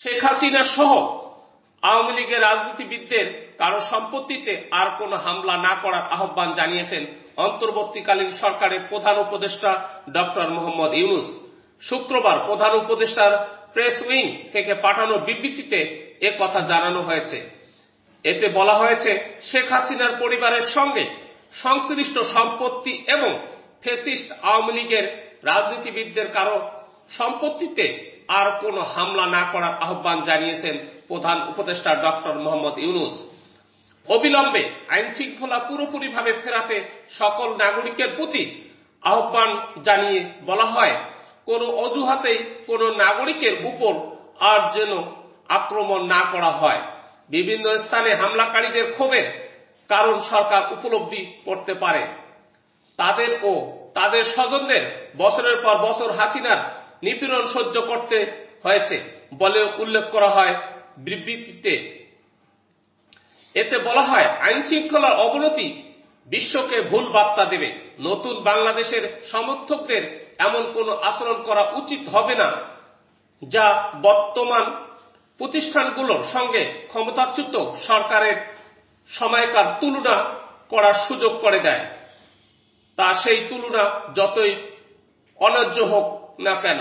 শেখ হাসিনা সহ আওয়ামী লীগের রাজনীতিবিদদের কারও সম্পত্তিতে আর কোনো হামলা না করার আহ্বান জানিয়েছেন অন্তর্বর্তীকালীন সরকারের প্রধান উপদেষ্টা ডক্টর মোহাম্মদ ইউনুস। শুক্রবার প্রধান উপদেষ্টার প্রেস উইং থেকে পাঠানো বিবৃতিতে এ কথা জানানো হয়েছে। এতে বলা হয়েছে, শেখ হাসিনার পরিবারের সঙ্গে সংশ্লিষ্ট সম্পত্তি এবং ফেসিস্ট আওয়ামী লীগের রাজনীতিবিদদের কারও সম্পত্তিতে আর কোনো হামলা না করার আহ্বান জানিয়েছেন প্রধান উপদেষ্টা ডক্টর মোহাম্মদ ইউনুস। অবিলম্বে আইন শৃঙ্খলা পুরোপুরিভাবে ফেরাতে সকল নাগরিকের প্রতি আহ্বান জানিয়ে বলা হয়, কোনো অজুহাতেই কোনো নাগরিকের উপর আর যেন আক্রমণ না করা হয়। বিভিন্ন স্থানে হামলাকারীদের ক্ষোভের কারণ সরকার উপলব্ধি করতে পারে। তাদের ও তাদের স্বজনদের বছরের পর বছর হাসিনার নিপীড়ন সহ্য করতে হয়েছে বলে উল্লেখ করা হয় বিবৃতিতে। এতে বলা হয় আইন শৃঙ্খলার অবনতি বিশ্বকে ভুল বার্তা দেবে। নতুন বাংলাদেশের সমর্থকদের এমন কোনো আচরণ করা উচিত হবে না, যা বর্তমান প্রতিষ্ঠানগুলোর সঙ্গে ক্ষমতাচ্যুত সরকারের সময়কার তুলনা করার সুযোগ করে দেয়। তা সেই তুলনা যতই অন্যায্য হোক না কেন।